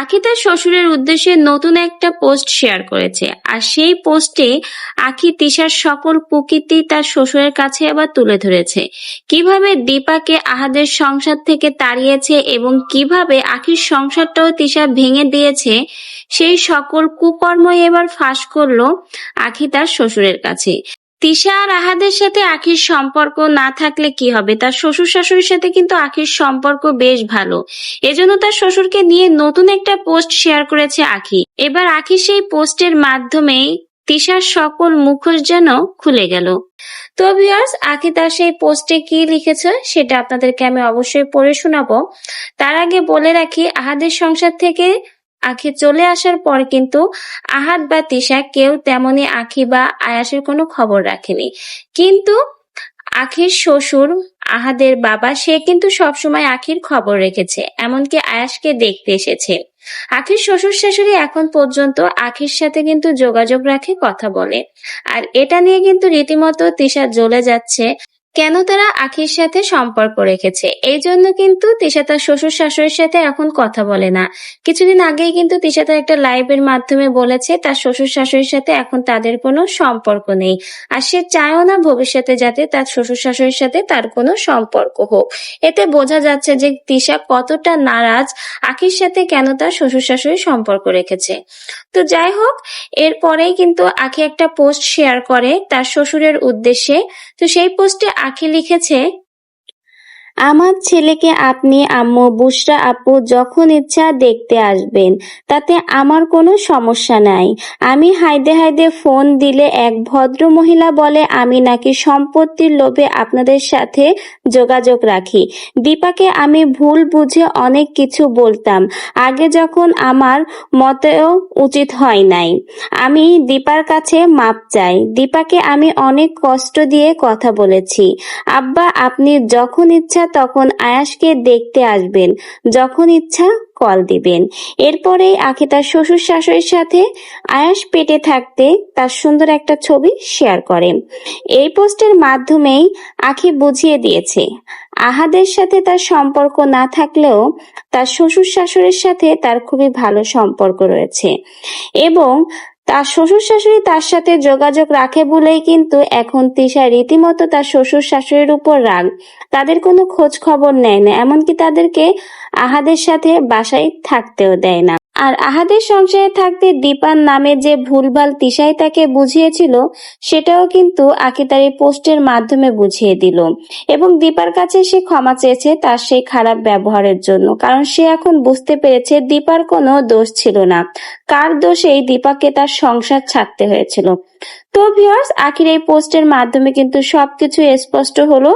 আখি তার শ্বশুরের উদ্দেশ্যে নতুন একটা পোস্ট শেয়ার করেছে। আর সেই পোস্টে আখি তিশার সকল প্রকৃতি তার শ্বশুরের কাছে আবার তুলে ধরেছে। কীভাবে দীপাকে আহাদের সংসার থেকে তাড়িয়েছে এবং কীভাবে আখির সংসারটাও তিশা ভেঙে দিয়েছে, সেই সকল কুকর্মই এবার ফাঁস করল আখি তার শ্বশুরের কাছে। তিশা আর আহাদের সাথে আখির সম্পর্ক না থাকলে কি হবে? তার শ্বশুর শাশুড়ির সাথে কিন্তু আখির সম্পর্ক বেশ ভালো। এজন্য তার শ্বশুরকে নিয়ে নতুন একটা পোস্ট শেয়ার করেছে আখি। এবার আখি সেই পোস্টের মাধ্যমেই তিশার সকল মুখোশ যেন খুলে গেল। তো ভিউয়ার্স আখি তার সেই পোস্টে কি লিখেছে সেটা আপনাদেরকে আমি অবশ্যই পড়ে শোনাবো। তার আগে বলে রাখি, আহাদের সংসার থেকে আখি চলে আসার পর কিন্তু আহাত বা তিশা কেউ তেমনি আখি বা আয়াসের কোনো খবর রাখেনি। কিন্তু আখির শ্বশুর, আহাদের বাবা, সে কিন্তু সবসময় আখির খবর রেখেছে, এমনকি আয়াসকে দেখতে এসেছে। আখির শ্বশুর শাশুড়ি এখন পর্যন্ত আখির সাথে কিন্তু যোগাযোগ রাখে, কথা বলে। আর এটা নিয়ে কিন্তু রীতিমতো তিশা জ্বলে যাচ্ছে। কেন তারা আখির সাথে সম্পর্ক রেখেছে? এই জন্য কিন্তু তিশা তার শ্বশুর শাশুড়ির সাথে এখন কথা বলে না। কিছুদিন আগেই কিন্তু তিশা তার একটা লাইভের মাধ্যমে বলেছে, তার শ্বশুর শাশুড়ির সাথে এখন তাদের কোনো সম্পর্ক নেই। আর সে চায়ও না ভবিষ্যতে যাতে তার শ্বশুর শাশুড়ির সাথে তার কোনো সম্পর্ক হোক। এতে বোঝা যাচ্ছে যে তিশা কতটা নারাজ আখির সাথে কেন তার শ্বশুর শাশুড়ি সম্পর্ক রেখেছে। তো যাই হোক, এরপরেই কিন্তু আখি একটা পোস্ট শেয়ার করে তার শ্বশুরের উদ্দেশ্যে। তো সেই পোস্টে আখি লিখেছে আমার ছেলেকে আপনি, আম্মু, বুসরা আপু যখন ইচ্ছা দেখতে আসবেন, তাতে আমার কোনো সমস্যা নাই। আমি হাইদে হাইদে ফোন দিলে এক ভদ্র মহিলা বলে, আমি নাকি সম্পত্তির লোভে আপনাদের সাথে যোগাযোগ রাখি। দীপাকে আমি ভুল বুঝে অনেক কিছু বলতাম। আগে যখন আমার মতেও উচিত হয় নাই। আমি দীপার কাছে মাপ চাই। দীপাকে আমি অনেক কষ্ট দিয়ে কথা বলেছি। আব্বা, আপনি যখন ইচ্ছা তখন আয়াসকে দেখতে আসবেন, যখন ইচ্ছা কল দিবেন। এরপরেই আখি তার শ্বশুর শাশুড়ির সাথে আয়াস পেটে থাকতে তার সুন্দর একটা ছবি শেয়ার করে। এই পোস্টের মাধ্যমেই আখি বুঝিয়ে দিয়েছে, আহাদের সাথে তার সম্পর্ক না থাকলেও তার শ্বশুর শাশুড়ির সাথে তার খুবই ভালো সম্পর্ক রয়েছে। এবং তার শ্বশুর শাশুড়ি তার সাথে যোগাযোগ রাখে বলেই কিন্তু এখন তিশা রীতিমতো তার শ্বশুর শাশুড়ির উপর রাগ। তাদের কোনো খোঁজ খবর নেয় না, এমনকি তাদেরকে আহাদের সাথে বাসায় থাকতেও দেয় না। আর আহাদের সংসারে থাকতে দীপার নামে যে ভুলভাল তিশাই তাকে বুঝিয়েছিল, সেটাও কিন্তু আখি তার এই পোস্টের মাধ্যমে বুঝিয়ে দিল। এবং দীপার কাছে সে ক্ষমা চেয়েছে তার সেই খারাপ ব্যবহারের জন্য। কারণ সে এখন বুঝতে পেরেছে দীপার কোনো দোষ ছিল না। কার দোষেই দীপাকে তার সংসার ছাড়তে হয়েছিল। তো ভিউয়ার্স আখির এই পোস্টের মাধ্যমে কিন্তু সবকিছু স্পষ্ট হলো।